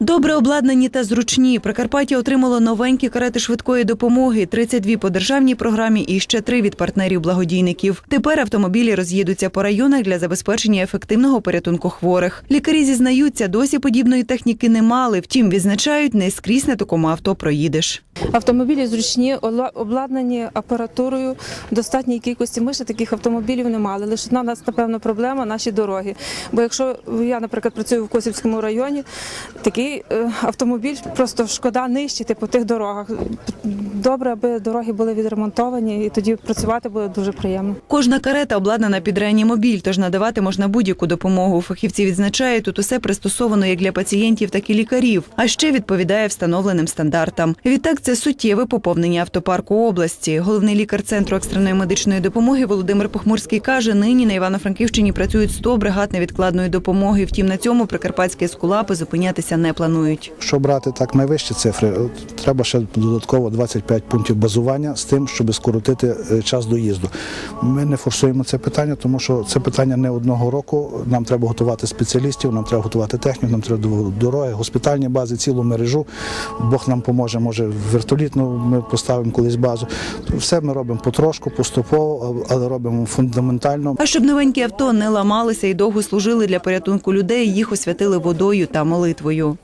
Добре обладнані та зручні. Прикарпаття отримало новенькі карети швидкої допомоги, 32 по державній програмі і ще три від партнерів-благодійників. Тепер автомобілі роз'їдуться по районах для забезпечення ефективного порятунку хворих. Лікарі зізнаються, досі подібної техніки не мали. Втім, відзначають, не скрізь на такому авто проїдеш. Автомобілі зручні, обладнані апаратурою в достатній кількості. Ми ще таких автомобілів не мали. Лише одна в нас, напевно, проблема наші дороги. Бо якщо я, наприклад, працюю в Косівському районі, такий е, автомобіль просто шкода нищити по тих дорогах. Добре, аби дороги були відремонтовані, і тоді працювати буде дуже приємно. Кожна карета обладнана під реанімобіль, тож надавати можна будь-яку допомогу. Фахівці відзначають, тут усе пристосовано як для пацієнтів, так і лікарів, а ще відповідає встановленим стандартам. Відтак це суттєве поповнення автопарку області. Головний лікар центру екстреної медичної допомоги Володимир Похмурський каже, нині на Івано-Франківщині працюють 100 бригад невідкладної допомоги. Втім, на цьому прикарпатські скулапи зупинятися не планують. Що брати так найвищі цифри, треба ще додатково 25 пунктів базування з тим, щоб скоротити е, час доїзду. Ми не форсуємо це питання, тому що це питання не одного року. Нам треба готувати спеціалістів, нам треба готувати техніку, нам треба дороги, госпітальні бази, цілу мережу. Бог нам поможе, може вертолітну ми поставимо колись базу. Все ми робимо потрошку, поступово, але робимо фундаментально. А щоб новенькі авто не ламалися і довго служили для порятунку людей, їх освятили водою та молитвою.